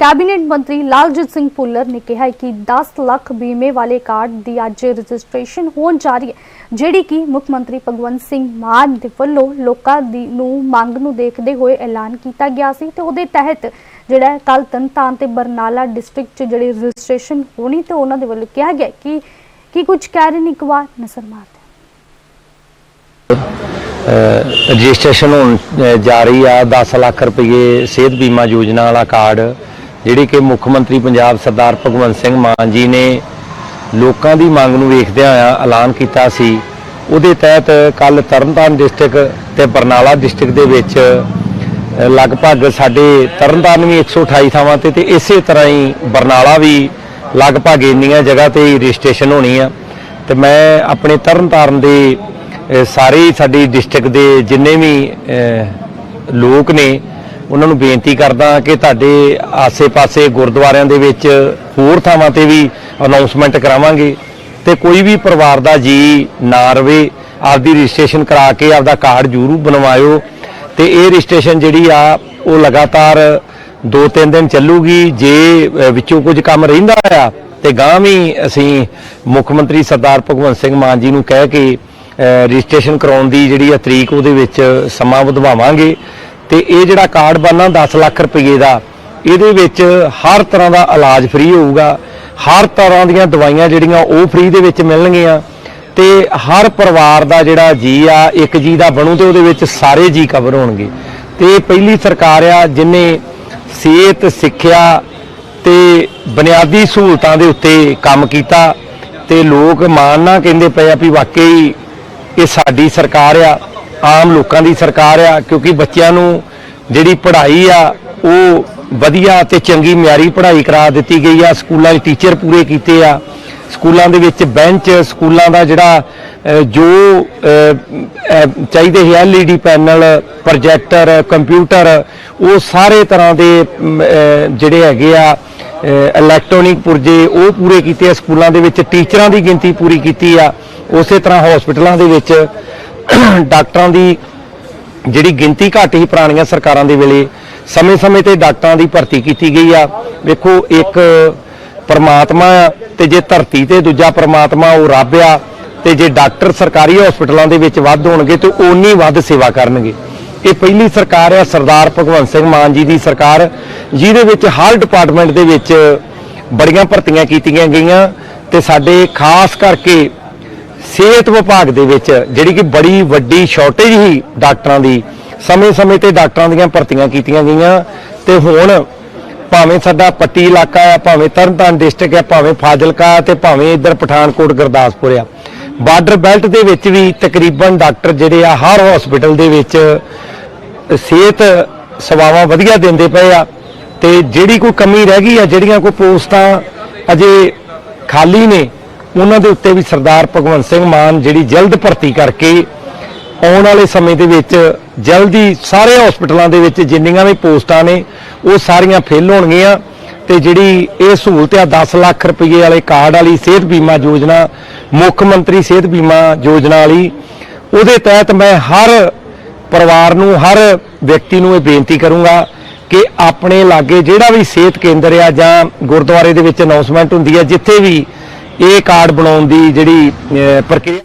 Cabinet ਮੰਤਰੀ ਲਾਲਜੀਤ ਸਿੰਘ ਭੁੱਲਰ ਨੇ ਕਿਹਾ ਕਿ 10 ਲੱਖ ਬੀਮੇ ਵਾਲੇ ਕਾਰਡ ਦੀ ਅੱਜ ਰਜਿਸਟ੍ਰੇਸ਼ਨ ਹੋਣ ਜਾ ਰਹੀ ਹੈ, ਜਿਹੜੀ ਕਿ ਮੁੱਖ ਮੰਤਰੀ ਭਗਵੰਤ ਸਿੰਘ ਮਾਨ ਦੇ ਵੱਲੋਂ ਲੋਕਾਂ ਦੀ ਨੂੰ ਮੰਗ ਨੂੰ ਦੇਖਦੇ ਹੋਏ ਐਲਾਨ ਕੀਤਾ ਗਿਆ ਸੀ ਤੇ ਉਹਦੇ ਤਹਿਤ ਜਿਹੜਾ ਕੱਲ ਤਨਤਾਨ ਤੇ ਬਰਨਾਲਾ ਡਿਸਟ੍ਰਿਕਟ 'ਚ ਜਿਹੜੀ ਰਜਿਸਟ੍ਰੇਸ਼ਨ ਹੋਣੀ ਤੇ ਉਹਨਾਂ ਦੇ ਵੱਲੋਂ ਕਿਹਾ ਗਿਆ ਕਿ ਕੀ ਕੁਝ ਕਹਿ ਰਹੇ ਨੇ ਇੱਕ ਵਾਰ ਨਜ਼ਰ ਮਾਰਦੇ ਰਜਿਸਟ੍ਰੇਸ਼ਨ ਹੋਣ ਜਾ ਰਹੀ ਆ 10 ਲੱਖ ਰੁਪਏ ਸਿਹਤ ਬੀਮਾ ਯੋਜਨਾ ਵਾਲਾ ਕਾਰਡ। ਜਿਹੜੀ ਕਿ ਮੁੱਖ ਮੰਤਰੀ ਪੰਜਾਬ ਸਰਦਾਰ ਭਗਵੰਤ ਸਿੰਘ ਮਾਨ ਜੀ ਨੇ ਲੋਕਾਂ ਦੀ ਮੰਗ ਨੂੰ ਵੇਖਦਿਆਂ ਹੋਇਆ ਐਲਾਨ ਕੀਤਾ ਸੀ, ਉਹਦੇ ਤਹਿਤ ਕੱਲ ਤਰਨਤਾਰਨ ਡਿਸਟ੍ਰਿਕਟ ਤੇ ਬਰਨਾਲਾ ਡਿਸਟ੍ਰਿਕਟ ਦੇ ਵਿੱਚ ਲਗਭਗ ਸਾਡੇ ਤਰਨਤਾਰਨ ਵੀ 128 ਥਾਵਾਂ ਤੇ ਤੇ ਇਸੇ ਤਰ੍ਹਾਂ ਹੀ ਬਰਨਾਲਾ ਵੀ ਲਗਭਗ ਇੰਨੀਆਂ ਜਗ੍ਹਾ ਤੇ ਹੀ ਰਜਿਸਟ੍ਰੇਸ਼ਨ ਹੋਣੀ ਆ ਤੇ ਮੈਂ ਆਪਣੇ ਤਰਨਤਾਰਨ ਦੇ ਸਾਰੇ ਸਾਡੀ ਡਿਸਟ੍ਰਿਕਟ ਦੇ ਜਿੰਨੇ ਵੀ ਲੋਕ ਨੇ ਉਹਨਾਂ ਨੂੰ ਬੇਨਤੀ ਕਰਦਾ ਕਿ ਤੁਹਾਡੇ ਆਸੇ-ਪਾਸੇ ਗੁਰਦੁਆਰਿਆਂ ਦੇ ਵਿੱਚ ਹੋਰ ਥਾਵਾਂ ਤੇ ਵੀ ਅਨਾਉਂਸਮੈਂਟ ਕਰਾਵਾਂਗੇ ਤੇ ਕੋਈ ਵੀ ਪਰਿਵਾਰ ਦਾ ਜੀ ਨਾ ਰਵੇ, ਆਪਦੀ ਰਜਿਸਟ੍ਰੇਸ਼ਨ ਕਰਾ ਕੇ ਆਪਦਾ ਕਾਰਡ ਜ਼ਰੂਰ ਬਣਵਾਇਓ ਤੇ ਇਹ ਰਜਿਸਟ੍ਰੇਸ਼ਨ ਜਿਹੜੀ ਆ, ਉਹ ਲਗਾਤਾਰ 2-3 ਦਿਨ ਚੱਲੂਗੀ। ਜੇ ਵਿੱਚੋਂ ਕੁਝ ਕੰਮ ਰਹਿੰਦਾ ਆ, ਤੇ ਗਾਂ ਵੀ ਅਸੀਂ ਮੁੱਖ ਮੰਤਰੀ ਸਰਦਾਰ ਭਗਵੰਤ ਸਿੰਘ ਮਾਨ ਜੀ ਨੂੰ ਕਹਿ ਕੇ ਰਜਿਸਟ੍ਰੇਸ਼ਨ ਕਰਾਉਣ ਦੀ ਜਿਹੜੀ ਆ ਤਰੀਕ ਉਹਦੇ ਵਿੱਚ ਸਮਾਂ ਵਧਵਾਵਾਂਗੇ। ਤੇ ਇਹ ਜਿਹੜਾ ਕਾਰਡ ਬਣਨਾ 10 ਲੱਖ ਰੁਪਏ ਦਾ, ਇਹਦੇ ਵਿੱਚ ਹਰ ਤਰ੍ਹਾਂ ਦਾ ਇਲਾਜ ਫ੍ਰੀ ਹੋਊਗਾ। ਹਰ ਤਰ੍ਹਾਂ ਦੀਆਂ ਦਵਾਈਆਂ ਜਿਹੜੀਆਂ ਉਹ ਫ੍ਰੀ ਦੇ ਵਿੱਚ ਮਿਲਣਗੀਆਂ। ਤੇ ਹਰ ਪਰਿਵਾਰ ਦਾ ਜਿਹੜਾ ਜੀ ਆ, ਇੱਕ ਜੀ ਦਾ ਬਣੂ ਤੇ ਉਹਦੇ ਵਿੱਚ ਸਾਰੇ ਜੀ ਕਵਰ ਹੋਣਗੇ। ਤੇ ਇਹ ਪਹਿਲੀ ਸਰਕਾਰ ਆ, ਜਿਨੇ ਸਿਹਤ, ਸਿੱਖਿਆ ਤੇ ਬੁਨਿਆਦੀ ਸਹੂਲਤਾਂ ਦੇ ਉੱਤੇ ਕੰਮ ਕੀਤਾ ਤੇ ਲੋਕ ਮਾਣ ਨਾਲ ਕਹਿੰਦੇ ਪਏ ਆ ਵੀ ਵਾਕਈ ਇਹ ਸਾਡੀ ਸਰਕਾਰ ਆ। ਆਮ ਲੋਕਾਂ ਦੀ ਸਰਕਾਰ ਆ ਕਿਉਂਕਿ ਬੱਚਿਆਂ ਨੂੰ ਜਿਹੜੀ ਪੜ੍ਹਾਈ ਆ ਉਹ ਵਧੀਆ ਤੇ ਚੰਗੀ ਮਿਆਰੀ ਪੜ੍ਹਾਈ ਕਰਾ ਦਿੱਤੀ ਗਈ ਆ। ਸਕੂਲਾਂ 'ਚ ਟੀਚਰ ਪੂਰੇ ਕੀਤੇ ਆ। ਸਕੂਲਾਂ ਦੇ ਵਿੱਚ ਬੈਂਚ ਸਕੂਲਾਂ ਦਾ ਜਿਹੜਾ ਜੋ ਅਹ, ਅਹ, ਚਾਹੀਦੇ ਹੈ ਐਲਈਡੀ ਪੈਨਲ ਪ੍ਰੋਜੈਕਟਰ ਕੰਪਿਊਟਰ ਉਹ ਸਾਰੇ ਤਰ੍ਹਾਂ ਦੇ ਜਿਹੜੇ ਹੈਗੇ ਆ ਇਲੈਕਟ੍ਰੋਨਿਕ ਪੁਰਜੇ ਉਹ ਪੂਰੇ ਕੀਤੇ ਆ। ਸਕੂਲਾਂ ਦੇ ਵਿੱਚ ਟੀਚਰਾਂ ਦੀ ਗਿਣਤੀ ਪੂਰੀ ਕੀਤੀ ਆ। ਉਸੇ ਤਰ੍ਹਾਂ ਹਸਪੀਟਲਾਂ ਦੇ ਵਿੱਚ ਡਾਕਟਰਾਂ ਦੀ ਜਿਹੜੀ ਗਿਣਤੀ ਘੱਟ ਹੀ ਪੁਰਾਣੀਆਂ ਸਰਕਾਰਾਂ ਦੇ ਵੇਲੇ ਸਮੇਂ-ਸਮੇਂ ਤੇ ਡਾਕਟਰਾਂ ਦੀ ਭਰਤੀ ਕੀਤੀ ਗਈ ਆ। ਵੇਖੋ, ਇੱਕ ਪਰਮਾਤਮਾ ਆ ਤੇ ਜੇ ਧਰਤੀ ਤੇ ਦੂਜਾ ਪਰਮਾਤਮਾ ਉਹ ਰੱਬ ਆ ਤੇ ਜੇ ਡਾਕਟਰ ਸਰਕਾਰੀ ਹਸਪੀਟਲਾਂ ਦੇ ਵਿੱਚ ਵੱਧ ਹੋਣਗੇ ਤੇ ਓਨੀ ਵੱਧ ਸੇਵਾ ਕਰਨਗੇ। ਇਹ ਪਹਿਲੀ ਸਰਕਾਰ ਆ, ਸਰਦਾਰ ਭਗਵੰਤ ਸਿੰਘ ਮਾਨ ਜੀ ਦੀ ਸਰਕਾਰ, ਜਿਹਦੇ ਵਿੱਚ ਹਰ ਡਿਪਾਰਟਮੈਂਟ ਦੇ ਵਿੱਚ ਬੜੀਆਂ ਭਰਤੀਆਂ ਕੀਤੀਆਂ ਗਈਆਂ ਤੇ ਸਾਡੇ ਖਾਸ ਕਰਕੇ ਸਿਹਤ ਵਿਭਾਗ ਦੇ ਵਿੱਚ ਜਿਹੜੀ ਕਿ ਬੜੀ ਵੱਡੀ ਸ਼ਾਰਟੇਜ ਹੀ ਡਾਕਟਰਾਂ ਦੀ, ਸਮੇਂ-ਸਮੇਂ ਤੇ ਡਾਕਟਰਾਂ ਦੀਆਂ ਭਰਤੀਆਂ ਕੀਤੀਆਂ ਗਈਆਂ ਤੇ ਹੁਣ ਭਾਵੇਂ ਸਾਡਾ ਪੱਟੀ ਇਲਾਕਾ ਆ, ਭਾਵੇਂ ਤਰਨਤਾਰਨ ਡਿਸਟ੍ਰਿਕਟ ਆ, ਭਾਵੇਂ ਫਾਜ਼ਿਲਕਾ ਤੇ ਭਾਵੇਂ ਇੱਧਰ ਪਠਾਨਕੋਟ, ਗੁਰਦਾਸਪੁਰ ਆ। ਬਾਰਡਰ ਬੈਲਟ ਦੇ ਵਿੱਚ ਵੀ ਤਕਰੀਬਨ ਡਾਕਟਰ ਜਿਹੜੇ ਆ, ਹਰ ਹਸਪੀਟਲ ਦੇ ਵਿੱਚ ਸਿਹਤ ਸੇਵਾਵਾਂ ਵਧੀਆ ਦਿੰਦੇ ਪਏ ਆ ਤੇ ਜਿਹੜੀ ਕੋਈ ਕਮੀ ਰਹਿ ਗਈ ਆ, ਜਿਹੜੀਆਂ ਕੋਈ ਪੋਸਟਾਂ ਅਜੇ ਖਾਲੀ ਨੇ ਉਹਨਾਂ ਦੇ ਉੱਤੇ ਵੀ ਸਰਦਾਰ ਭਗਵੰਤ ਸਿੰਘ ਮਾਨ ਜਿਹੜੀ ਜਲਦ ਭਰਤੀ ਕਰਕੇ ਆਉਣ ਵਾਲੇ ਸਮੇਂ ਦੇ ਵਿੱਚ ਜਲਦੀ ਸਾਰੇ ਹਸਪੀਟਲਾਂ ਦੇ ਵਿੱਚ ਜਿੰਨੀਆਂ ਵੀ ਪੋਸਟਾਂ ਨੇ, ਉਹ ਸਾਰੀਆਂ ਫਿਲ ਹੋਣਗੀਆਂ ਤੇ ਜਿਹੜੀ ਇਹ ਸਹੂਲਤ ਆ 10 ਲੱਖ ਰੁਪਏ ਵਾਲੇ ਕਾਰਡ ਵਾਲੀ ਸਿਹਤ ਬੀਮਾ ਯੋਜਨਾ, ਮੁੱਖ ਮੰਤਰੀ ਸਿਹਤ ਬੀਮਾ ਯੋਜਨਾ ਵਾਲੀ, ਉਹਦੇ ਤਹਿਤ ਮੈਂ ਹਰ ਪਰਿਵਾਰ ਨੂੰ, ਹਰ ਵਿਅਕਤੀ ਨੂੰ ਇਹ ਬੇਨਤੀ ਕਰੂੰਗਾ ਕਿ ਆਪਣੇ ਲਾਗੇ ਜਿਹੜਾ ਵੀ ਸਿਹਤ ਕੇਂਦਰ ਆ ਜਾਂ ਗੁਰਦੁਆਰੇ ਦੇ ਵਿੱਚ ਅਨਾਉਂਸਮੈਂਟ ਹੁੰਦੀ ਹੈ ਜਿੱਥੇ ਵੀ ਇਹ ਕਾਰਡ ਬਣਾਉਣ ਦੀ ਜਿਹੜੀ ਪ੍ਰਕਿਰਿਆ